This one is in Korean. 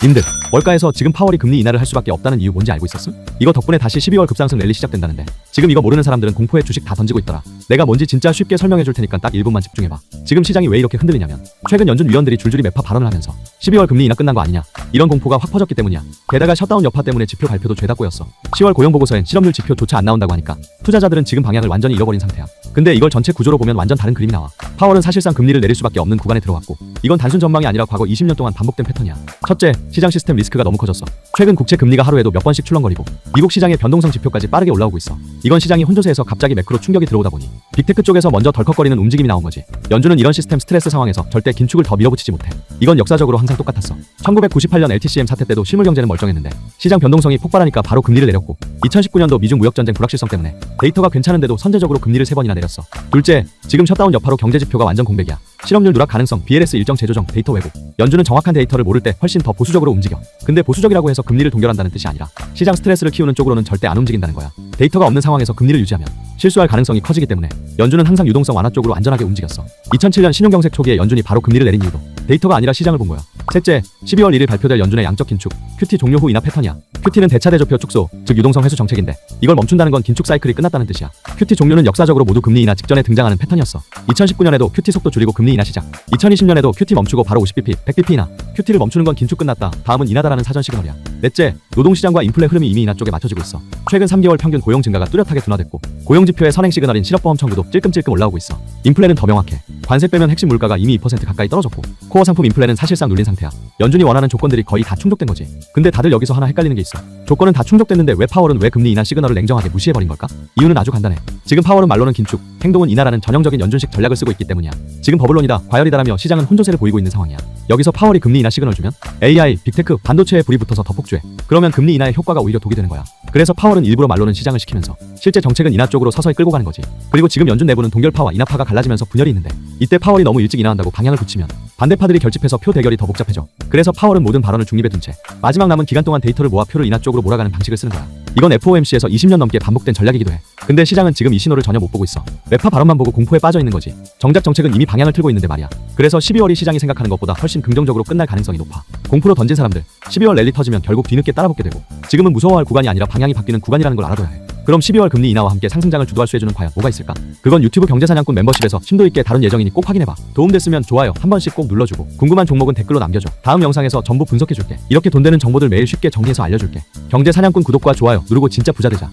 님들 월가에서 지금 파월이 금리 인하를 할 수밖에 없다는 이유 뭔지 알고 있었음? 이거 덕분에 다시 12월 급상승 랠리 시작된다는데 지금 이거 모르는 사람들은 공포에 주식 다 던지고 있더라. 내가 뭔지 진짜 쉽게 설명해 줄 테니까 딱 1분만 집중해봐. 지금 시장이 왜 이렇게 흔들리냐면 최근 연준 위원들이 줄줄이 매파 발언을 하면서 12월 금리 인하 끝난 거 아니냐. 이런 공포가 확 퍼졌기 때문이야. 게다가 셧다운 여파 때문에 지표 발표도 죄다 꼬였어. 10월 고용보고서엔 실업률 지표조차 안 나온다고 하니까 투자자들은 지금 방향을 완전히 잃어버린 상태야. 근데 이걸 전체 구조로 보면 완전 다른 그림이 나와. 파월은 사실상 금리를 내릴 수밖에 없는 구간에 들어왔고 이건 단순 전망이 아니라 과거 20년 동안 반복된 패턴이야. 첫째 시장 시스템 리스크가 너무 커졌어. 최근 국채 금리가 하루에도 몇 번씩 출렁거리고 미국 시장의 변동성 지표까지 빠르게 올라오고 있어. 이건 시장이 혼조세에서 갑자기 매크로 충격이 들어오다 보니 빅테크 쪽에서 먼저 덜컥거리는 움직임이 나온 거지. 연준은 이런 시스템 스트레스 상황에서 절대 긴축을 더 밀어붙이지 못해. 이건 역사적으로 항상 똑같았어. 1998년 LTCM 사태 때도 실물 경제는 멀쩡했는데 시장 변동성이 폭발하니까 바로 금리를 내렸고 2019년도 미중 무역 전쟁 불확실성 때문에 데이터가 괜찮은데도 선제적으로 금리를 세 번이나 내렸어. 둘째 지금 셧다운 여파로 경제 지표가 완전 공백이야 실업률 누락 가능성 BLS 일정 재조정 데이터 왜곡. 연준은 정확한 데이터를 모를 때 훨씬 더 보수적으로 움직여. 근데 보수적이라고 해서 금리를 동결한다는 뜻이 아니라 시장 스트레스를 키우는 쪽으로는 절대 안 움직인다는 거야. 데이터가 없는 상황에서 금리를 유지하면 실수할 가능성이 커지기 때문에 연준은 항상 유동성 완화 쪽으로 안전하게 움직였어. 2007년 신용경색 초기에 연준이 바로 금리를 내린 이유도 데이터가 아니라 시장을 본 거야. 셋째 12월 1일 발표될 연준의 양적 긴축. QT 종료 후 인하 패턴이야. QT는 대차 대조표 축소 즉 유동성 회수 정책인데 이걸 멈춘다는 건 긴축 사이클이 끝났다는 뜻이야. QT 종료는 역사적으로 모두 금리 인하 직전에 등장하는 패턴이었어. 2019년에도 QT 속도 줄이고 금리 인하 시작. 2020년에도 QT 멈추고 바로 50bp 100bp 인하 QT를 멈추는 건 긴축 끝났다. 다음은 인하다라는 사전 시그널이야. 넷째 노동시장과 인플레 흐름이 이미 인하 쪽에 맞춰지고 있어 최근 3개월 평균 고용 증가가 뚜렷하게 둔화됐고 고용 지표의 선행 시그널인 실업보험 청구도 찔끔찔끔 올라오고 있어. 인플레는 더 명확해. 관세 빼면 핵심 물가가 이미 2% 가까이 떨어졌고 코어 상품 인플레는 사실상 눌린 상태야. 연준이 원하는 조건들이 거의 다 충족된 거지. 근데 다들 여기서 하나 헷갈리는 게 있어. 조건은 다 충족됐는데 왜 파월은 왜 금리 인하 시그널을 냉정하게 무시해 버린 걸까? 이유는 아주 간단해. 지금 파월은 말로는 긴축 행동은 인하라는 전형적인 연준식 전략을 쓰고 있기 때문이야. 지금 버블론이다 과열이다라며 시장은 혼조세를 보이고 있는 상황이야. 여기서 파월이 금리 인하 시그널 주면 AI, 빅테크, 반도체에 불이 붙어서 더 폭주해. 그러면 금리 인하의 효과가 오히려 독이 되는 거야. 그래서 파월 은 일부러 말로는 시장을 시키면서 실제 정책은 인하 쪽으로 서서히 끌고 가는 거지. 그리고 지금 연준 내부는 동결파와 인하파가 갈라지면서 분열이 있는데 이때 파월이 너무 일찍 인하한다고 방향을 붙이면 반대파들이 결집해서 표 대결이 더 복잡해져. 그래서 파월은 모든 발언을 중립에 둔 채 마지막 남은 기간 동안 데이터를 모아 표를 인하 쪽으로 몰아가는 방식을 쓰는 거야 이건 FOMC에서 20년 넘게 반복된 전략이기도 해. 근데 시장은 지금 이 신호를 전혀 못 보고 있어. 매파 발언만 보고 공포에 빠져 있는 거지. 정작 정책은 이미 방향을 틀고 있는데 말이야. 그래서 12월이 시장이 생각하는 것보다 훨씬 긍정적으로 끝날 가능성이 높아. 공포로 던진 사람들. 12월 랠리 터지면 결국 뒤늦게 따라붙게 되고. 지금은 무서워할 구간이 아니라 방향이 바뀌는 구간이라는 걸 알아둬야 해 그럼 12월 금리 인하와 함께 상승장을 주도할 수 해주는 과연 뭐가 있을까? 그건 유튜브 경제사냥꾼 멤버십에서 심도 있게 다룬 예정이니 꼭 확인해봐. 도움됐으면 좋아요 한 번씩 꼭 눌러주고 궁금한 종목은 댓글로 남겨줘. 다음 영상에서 전부 분석해줄게. 이렇게 돈 되는 정보들 매일 쉽게 정리해서 알려줄게. 경제사냥꾼 구독과 좋아요 누르고 진짜 부자 되자.